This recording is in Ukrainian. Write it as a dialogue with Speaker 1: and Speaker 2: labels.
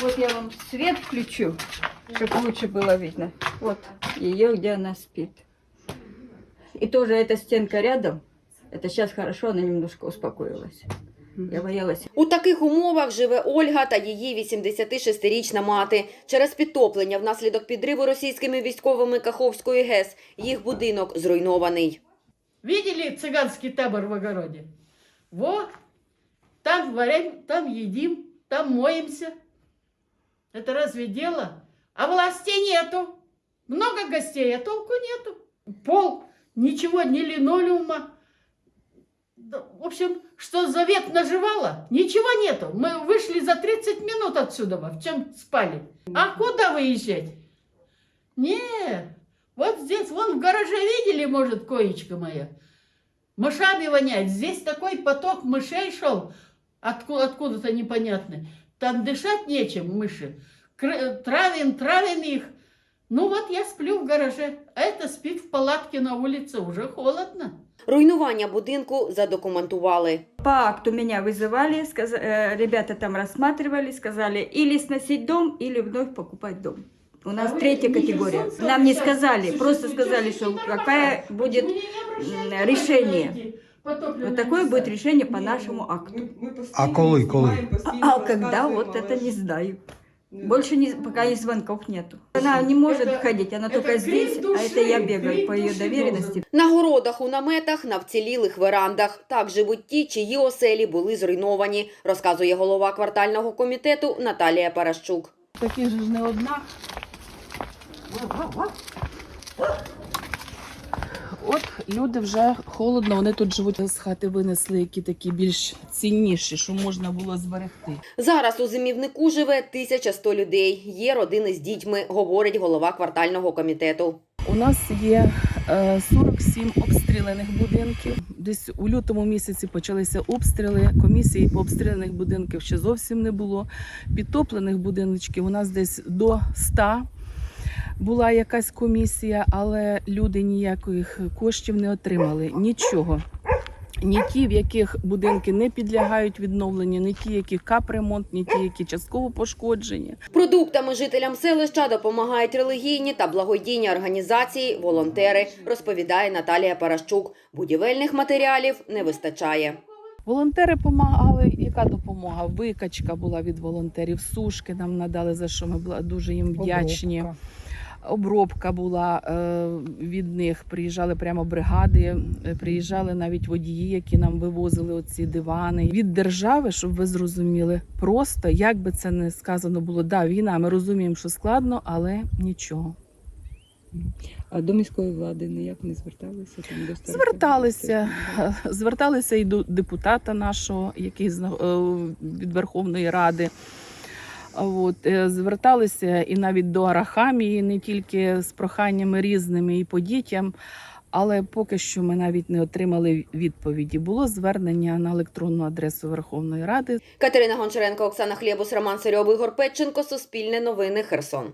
Speaker 1: Вот я вам свет включу, чтобы лучше было видно. Вот ее, где она спит. И тоже эта стенка рядом. Это сейчас хорошо, она немножко успокоилась. Я боялась.
Speaker 2: У таких умовах живе Ольга та її 86-річна мати. Через підтоплення внаслідок підриву російськими військовими Каховської ГЕС їх будинок зруйнований.
Speaker 3: Видели цыганский табор в огороде? Вот, там варим, там едим, там моемся. Это разве дело? А власти нету. Много гостей, а толку нету. Пол, ничего, ни линолеума. В общем, что завет наживала, ничего нету. Мы вышли за 30 минут отсюда, в чем спали. А куда выезжать? Нет, вот здесь, вон в гараже видели, может, коечка моя? Мышами вонять. Здесь такой поток мышей шел, отку- откуда-то непонятный. Там дышать нечем, мыши. Кр- Травим, травим их. Ну вот я сплю в гараже, а это спит в палатке на улице, уже холодно.
Speaker 2: Руйнування будинку задокументували.
Speaker 1: По акту меня вызывали, сказ- э, ребята там рассматривали, сказали или сносить дом, или вновь покупать дом. У нас
Speaker 3: А
Speaker 1: третья категория. Нам не
Speaker 3: сказали,
Speaker 1: просто сказали, что какая будет решение.
Speaker 3: на эти потопленные
Speaker 1: Вот такое
Speaker 3: места.
Speaker 1: будет решение по нашему акту.
Speaker 4: А коли, коли?
Speaker 1: А, а когда вот это не знаю. Больше не, пока и звонков нету. Она не может
Speaker 3: Это-
Speaker 1: ходить, она
Speaker 3: это
Speaker 1: только
Speaker 3: крик
Speaker 1: здесь, а
Speaker 3: души,
Speaker 1: это я бегаю
Speaker 3: крик
Speaker 1: по ее
Speaker 3: души
Speaker 1: доверенности.
Speaker 2: На городах, у наметах, на вцілілих верандах. Так живуть ті, чиї оселі були зруйновані, розказує голова квартального комітету Наталія Паращук.
Speaker 5: Таких же ж не одна. От люди вже холодно, вони тут живуть з хати винесли, які такі більш цінніші, що можна було зберегти.
Speaker 2: Зараз у зимівнику живе 1100 людей. Є родини з дітьми, говорить голова квартального комітету.
Speaker 5: У нас є е, 47 обстріляних будинків. Десь у лютому місяці почалися обстріли. Комісії по обстріляних будинків ще зовсім не було. Підтоплених будиночків у нас десь до 100 була якась комісія, але люди ніяких коштів не отримали. Нічого. Ні ті, в яких будинки не підлягають відновленню, ні ті, які капремонт, ні ті, які частково пошкоджені.
Speaker 2: Продуктами жителям селища допомагають релігійні та благодійні організації, волонтери, розповідає Наталія Паращук. Будівельних матеріалів не вистачає.
Speaker 5: Волонтери допомагали. Яка допомога? Викачка була від волонтерів, сушки нам надали, за що ми були дуже їм вдячні. Обробка була е, від них. Приїжджали прямо бригади, е, приїжджали навіть водії, які нам вивозили оці дивани. Від держави, щоб ви зрозуміли, просто як би це не сказано було, да, війна. Ми розуміємо, що складно, але нічого.
Speaker 6: А до міської влади ніяк не зверталися там до?
Speaker 5: Зверталися, зверталися і до депутата нашого, який зна- е, від Верховної Ради. От, е, зверталися і навіть до Арахамії, не тільки з проханнями різними і по дітям, але поки що ми навіть не отримали відповіді. Було звернення на електронну адресу Верховної Ради.
Speaker 2: Катерина Гончаренко, Оксана Хлєбус, Роман Серьов, Ігор Петченко, Суспільне новини, Херсон.